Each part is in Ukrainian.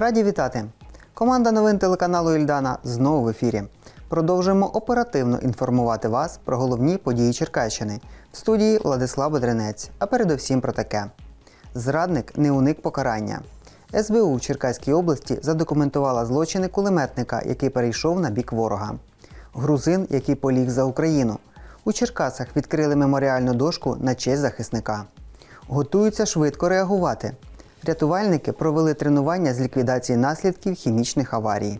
Раді вітати! Команда новин телеканалу Ільдана знову в ефірі. Продовжуємо оперативно інформувати вас про головні події Черкащини в студії Владислав Бедренець. А передовсім про таке: зрадник не уник покарання. СБУ в Черкаській області задокументувала злочини кулеметника, який перейшов на бік ворога. Грузин, який поліг за Україну. У Черкасах відкрили меморіальну дошку на честь захисника. Готуються швидко реагувати. Рятувальники провели тренування з ліквідації наслідків хімічних аварій.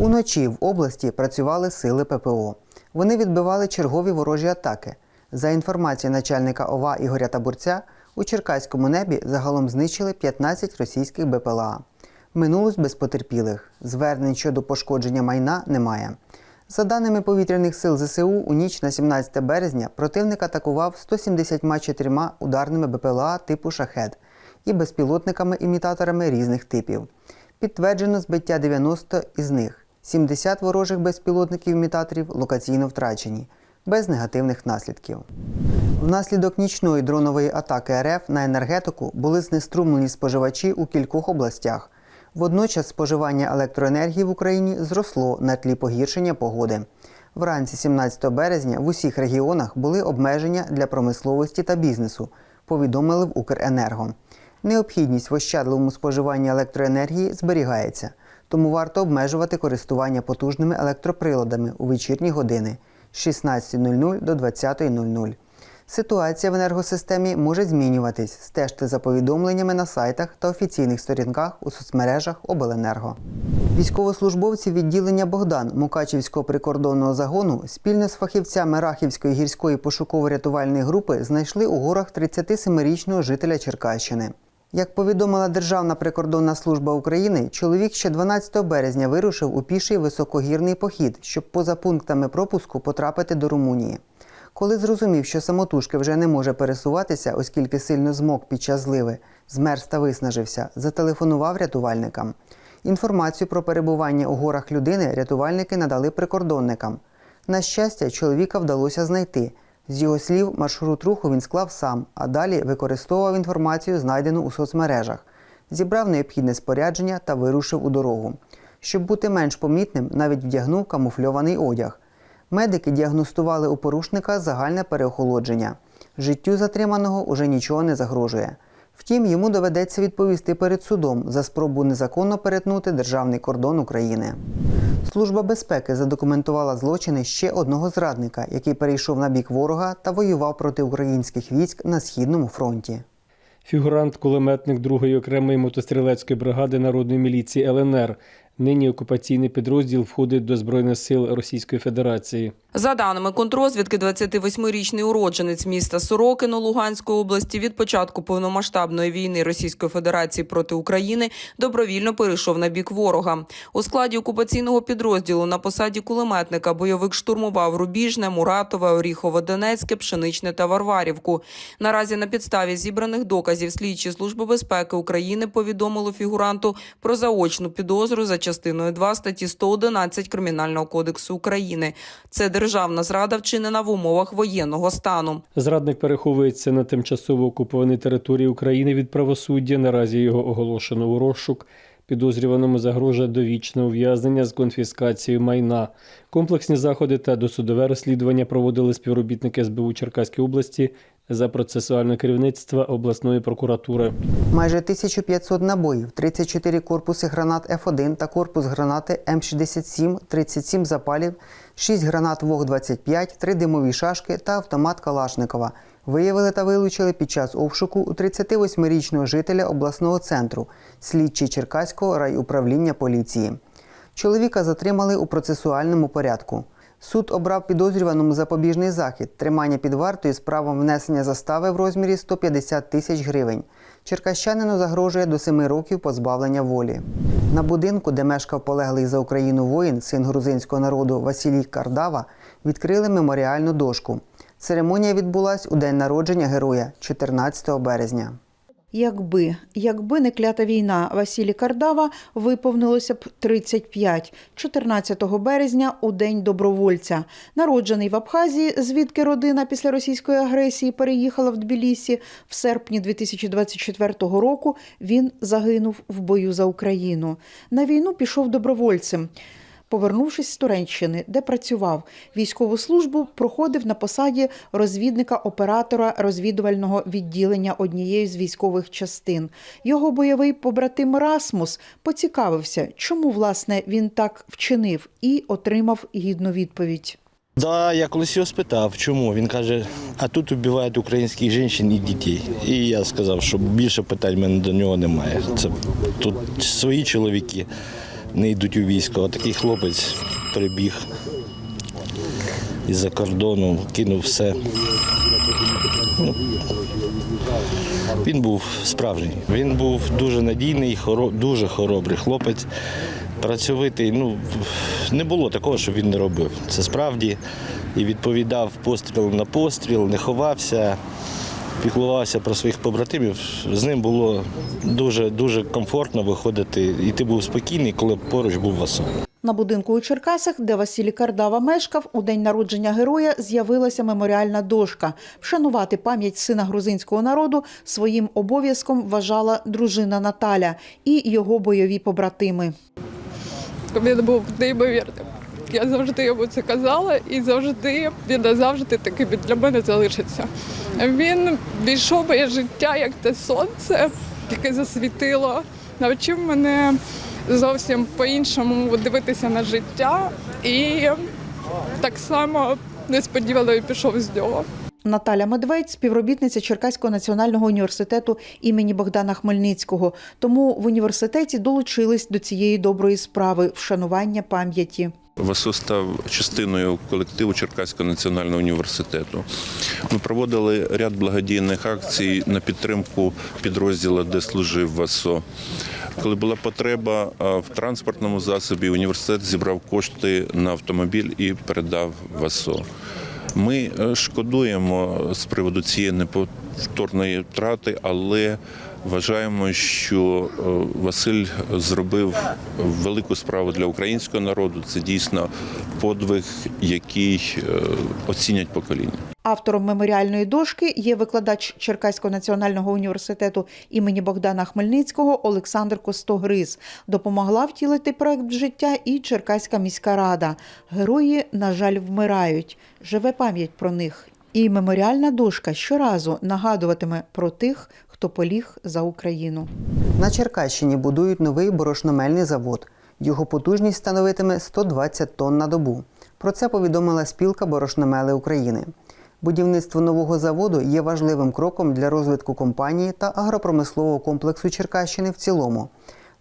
Уночі в області працювали сили ППО. Вони відбивали чергові ворожі атаки. За інформацією начальника ОВА Ігоря Табурця, у Черкаському небі загалом знищили 15 російських БПЛА. Минулось без потерпілих. Звернень щодо пошкодження майна немає. За даними повітряних сил ЗСУ, у ніч на 17 березня противник атакував 174 ударними БПЛА типу шахет і безпілотниками-імітаторами різних типів. Підтверджено збиття 90 із них. 70 ворожих безпілотників-імітаторів локаційно втрачені, без негативних наслідків. Внаслідок нічної дронової атаки РФ на енергетику були знеструмлені споживачі у кількох областях. Водночас споживання електроенергії в Україні зросло на тлі погіршення погоди. Вранці 17 березня в усіх регіонах були обмеження для промисловості та бізнесу, повідомили в Укренерго. Необхідність в ощадливому споживанні електроенергії зберігається, тому варто обмежувати користування потужними електроприладами у вечірні години з 16.00 до 20.00. Ситуація в енергосистемі може змінюватись. Стежте за повідомленнями на сайтах та офіційних сторінках у соцмережах Обленерго. Військовослужбовці відділення Богдан Мукачівського прикордонного загону спільно з фахівцями Рахівської гірської пошуково-рятувальної групи знайшли у горах 37-річного жителя Черкащини. Як повідомила Державна прикордонна служба України, чоловік ще 12 березня вирушив у піший високогірний похід, щоб поза пунктами пропуску потрапити до Румунії. Коли зрозумів, що самотужки вже не може пересуватися, оскільки сильно змок під час зливи, змерз та виснажився, зателефонував рятувальникам. Інформацію про перебування у горах людини рятувальники надали прикордонникам. На щастя, чоловіка вдалося знайти. З його слів, маршрут руху він склав сам, а далі використовував інформацію, знайдену у соцмережах, зібрав необхідне спорядження та вирушив у дорогу. Щоб бути менш помітним, навіть вдягнув камуфльований одяг. Медики діагностували у порушника загальне переохолодження. Життю затриманого уже нічого не загрожує. Втім, йому доведеться відповісти перед судом за спробу незаконно перетнути державний кордон України. Служба безпеки задокументувала злочини ще одного зрадника, який перейшов на бік ворога та воював проти українських військ на східному фронті. Фігурант, кулеметник 2-ї окремої мотострілецької бригади народної міліції ЛНР. Нині окупаційний підрозділ входить до Збройних сил Російської Федерації. За даними контрозвідки, 28-річний уродженець міста Сорокино Луганської області від початку повномасштабної війни Російської Федерації проти України добровільно перейшов на бік ворога. У складі окупаційного підрозділу на посаді кулеметника бойовик штурмував Рубіжне, Муратове, Оріхово, Донецьке, Пшеничне та Варварівку. Наразі на підставі зібраних доказів слідчі служби безпеки України повідомили фігуранту про заочну підозру за частиною 2 статті 111 Кримінального кодексу України. Це державна зрада вчинена в умовах воєнного стану. Зрадник переховується на тимчасово окупованій території України від правосуддя. Наразі його оголошено у розшук. Підозрюваному загрожує довічне ув'язнення з конфіскацією майна. Комплексні заходи та досудове розслідування проводили співробітники СБУ Черкаської області за процесуальне керівництво обласної прокуратури. Майже 1500 набоїв, 34 корпуси гранат Ф1 та корпус гранати М67, 37 запалів, 6 гранат ВОГ-25, 3 димові шашки та автомат Калашникова виявили та вилучили під час обшуку у 38-річного жителя обласного центру, слідчі Черкаського райуправління поліції. Чоловіка затримали у процесуальному порядку. Суд обрав підозрюваному запобіжний захід, тримання під вартою з правом внесення застави в розмірі 150 тисяч гривень. Черкащанину загрожує до 7 років позбавлення волі. На будинку, де мешкав полеглий за Україну воїн, син грузинського народу Василій Кардава, відкрили меморіальну дошку. Церемонія відбулась у день народження героя 14 березня. Якби, якби не клята війна Василі Кардава виповнилося б 35, 14 березня у День добровольця. Народжений в Абхазії, звідки родина після російської агресії переїхала в Тбілісі, в серпні 2024 року він загинув в бою за Україну. На війну пішов добровольцем. Повернувшись з Туреччини, де працював, військову службу проходив на посаді розвідника-оператора розвідувального відділення однієї з військових частин. Його бойовий побратим Расмус поцікавився, чому власне він так вчинив, і отримав гідну відповідь. Да, я колись його спитав, чому. Він каже, а тут убивають українських жінок і дітей. І я сказав, що більше питань в мене до нього немає. Це тут свої чоловіки не йдуть у військо, а такий хлопець прибіг із-за кордону, кинув все. Ну, він був справжній. Він був дуже надійний, хоро- дуже хоробрий хлопець, працьовитий. Ну, не було такого, що він не робив. Це справді. І відповідав постріл на постріл, не ховався, піклувався про своїх побратимів. З ним було дуже, дуже комфортно виходити. І ти був спокійний, коли поруч був Василь. На будинку у Черкасах, де Василій Кардава мешкав, у день народження героя з'явилася меморіальна дошка. Вшанувати пам'ять сина грузинського народу своїм обов'язком вважала дружина Наталя і його бойові побратими. Він був неймовірним. Я завжди йому це казала, і завжди він назавжди таким для мене залишиться. Він війшов моє життя як те сонце, яке засвітило, навчив мене зовсім по-іншому дивитися на життя, і так само несподівано пішов з нього. Наталя Медведь, співробітниця Черкаського національного університету імені Богдана Хмельницького. Тому в університеті долучились до цієї доброї справи вшанування пам'яті. ВСО став частиною колективу Черкаського національного університету. Ми проводили ряд благодійних акцій на підтримку підрозділу, де служив ВСО. Коли була потреба в транспортному засобі, університет зібрав кошти на автомобіль і передав ВСО. Ми е, шкодуємо з приводу цієї неповторної втрати, але вважаємо, що е, Василь зробив велику справу для українського народу. Це дійсно подвиг, який е, оцінять покоління. Автором меморіальної дошки є викладач Черкаського національного університету імені Богдана Хмельницького Олександр Костогриз. Допомогла втілити проект в життя і Черкаська міська рада. Герої, на жаль, вмирають. Живе пам'ять про них. І меморіальна дошка щоразу нагадуватиме про тих, хто поліг за Україну. На Черкащині будують новий борошномельний завод. Його потужність становитиме 120 тонн на добу. Про це повідомила спілка Борошномели України. Будівництво нового заводу є важливим кроком для розвитку компанії та агропромислового комплексу Черкащини в цілому.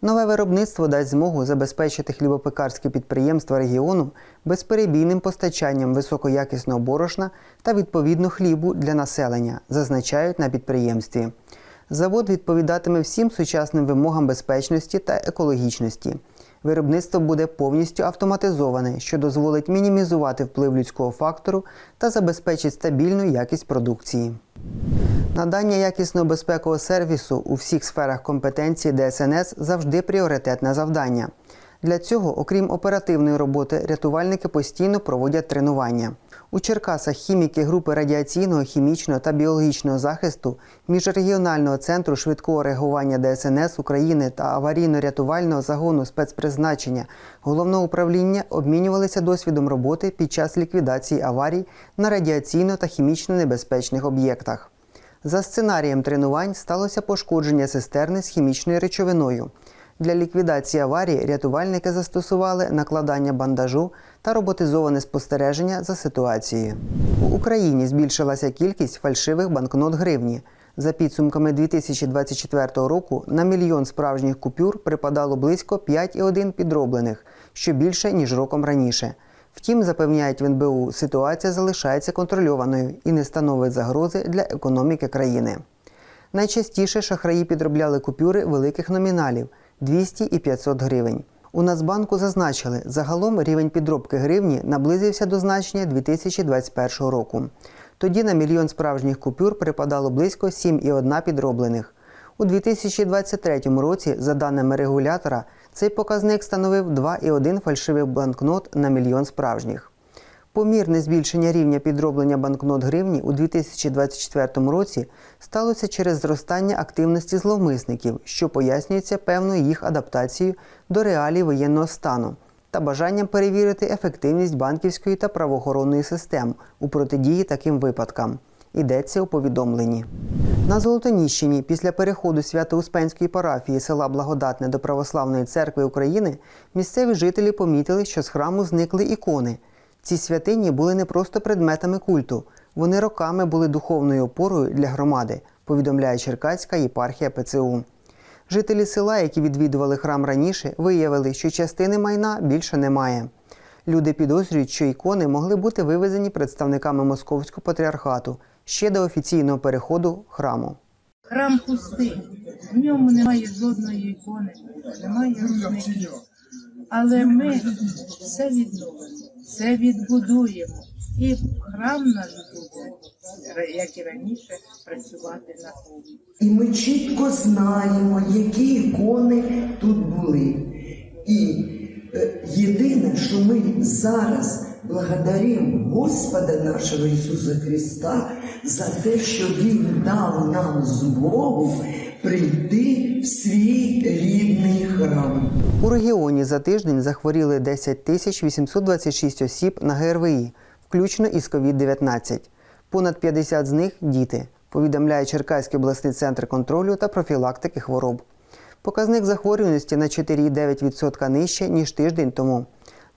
Нове виробництво дасть змогу забезпечити хлібопекарські підприємства регіону безперебійним постачанням високоякісного борошна та відповідно хлібу для населення, зазначають на підприємстві. Завод відповідатиме всім сучасним вимогам безпечності та екологічності. Виробництво буде повністю автоматизоване, що дозволить мінімізувати вплив людського фактору та забезпечить стабільну якість продукції. Надання якісного безпекового сервісу у всіх сферах компетенції ДСНС завжди пріоритетне завдання. Для цього, окрім оперативної роботи, рятувальники постійно проводять тренування. У Черкасах хіміки групи радіаційного, хімічного та біологічного захисту міжрегіонального центру швидкого реагування ДСНС України та аварійно-рятувального загону спецпризначення головного управління обмінювалися досвідом роботи під час ліквідації аварій на радіаційно та хімічно небезпечних об'єктах. За сценарієм тренувань сталося пошкодження цистерни з хімічною речовиною. Для ліквідації аварії рятувальники застосували накладання бандажу та роботизоване спостереження за ситуацією. У Україні збільшилася кількість фальшивих банкнот гривні. За підсумками 2024 року на мільйон справжніх купюр припадало близько 5,1 підроблених, що більше ніж роком раніше. Втім, запевняють в НБУ, ситуація залишається контрольованою і не становить загрози для економіки країни. Найчастіше шахраї підробляли купюри великих номіналів 200 і 500 гривень. У Нацбанку зазначили, загалом рівень підробки гривні наблизився до значення 2021 року. Тоді на мільйон справжніх купюр припадало близько 7,1 підроблених. У 2023 році, за даними регулятора, цей показник становив 2,1 фальшивих банкнот на мільйон справжніх. Помірне збільшення рівня підроблення банкнот гривні у 2024 році сталося через зростання активності зловмисників, що пояснюється певною їх адаптацією до реалій воєнного стану та бажанням перевірити ефективність банківської та правоохоронної систем у протидії таким випадкам. Йдеться у повідомленні. На Золотоніщині після переходу Свято-Успенської парафії села Благодатне до Православної церкви України місцеві жителі помітили, що з храму зникли ікони. Ці святині були не просто предметами культу, вони роками були духовною опорою для громади, повідомляє Черкаська єпархія ПЦУ. Жителі села, які відвідували храм раніше, виявили, що частини майна більше немає. Люди підозрюють, що ікони могли бути вивезені представниками Московського патріархату ще до офіційного переходу храму. Храм пустий, в ньому немає жодної ікони, немає рушників. Але ми все відновимо, все відбудуємо. І храм наш буде, як і раніше, працювати на повні. І ми чітко знаємо, які ікони тут були. І е, єдине, що ми зараз благодаримо Господа нашого Ісуса Христа за те, що Він дав нам змогу прийти в свій рідний храм. У регіоні за тиждень захворіли 10 тисяч 826 осіб на ГРВІ, включно із COVID-19. Понад 50 з них діти, повідомляє Черкаський обласний центр контролю та профілактики хвороб. Показник захворюваності на 4,9% нижче, ніж тиждень тому.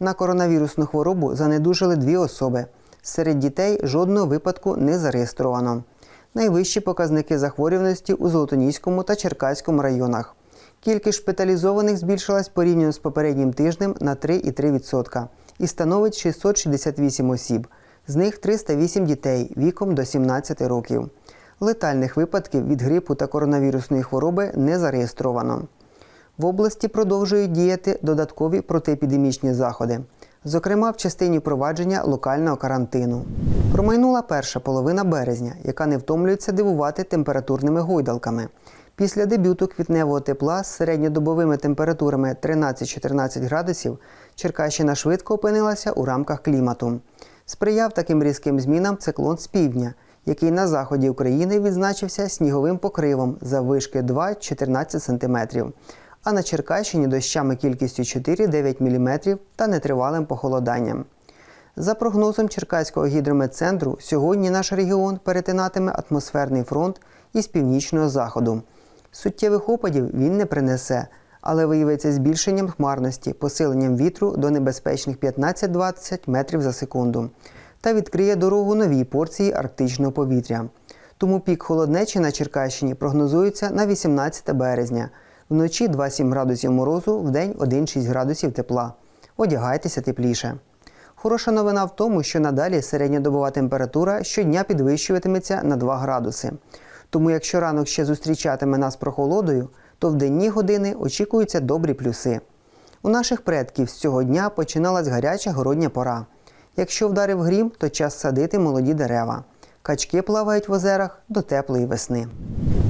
На коронавірусну хворобу занедужили дві особи. Серед дітей жодного випадку не зареєстровано. Найвищі показники захворюваності у Золотоніському та Черкаському районах. Кількість шпиталізованих збільшилась порівняно з попереднім тижнем на 3,3% і становить 668 осіб. З них 308 дітей віком до 17 років. Летальних випадків від грипу та коронавірусної хвороби не зареєстровано. В області продовжують діяти додаткові протиепідемічні заходи, зокрема в частині провадження локального карантину. Промайнула перша половина березня, яка не втомлюється дивувати температурними гойдалками. Після дебюту квітневого тепла з середньодобовими температурами 13-14 градусів Черкащина швидко опинилася у рамках клімату. Сприяв таким різким змінам циклон з півдня, який на заході України відзначився сніговим покривом заввишки 2-14 см, а на Черкащині дощами кількістю 4-9 мм та нетривалим похолоданням. За прогнозом Черкаського гідрометцентру, сьогодні наш регіон перетинатиме атмосферний фронт із північного заходу. Суттєвих опадів він не принесе, але виявиться збільшенням хмарності, посиленням вітру до небезпечних 15-20 метрів за секунду та відкриє дорогу новій порції арктичного повітря. Тому пік холоднечі на Черкащині прогнозується на 18 березня. Вночі 2-7 градусів морозу, вдень 1-6 градусів тепла. Одягайтеся тепліше. Хороша новина в тому, що надалі середньодобова температура щодня підвищуватиметься на 2 градуси. Тому якщо ранок ще зустрічатиме нас прохолодою, то в денні години очікуються добрі плюси. У наших предків з цього дня починалась гаряча городня пора. Якщо вдарив грім, то час садити молоді дерева. Качки плавають в озерах до теплої весни.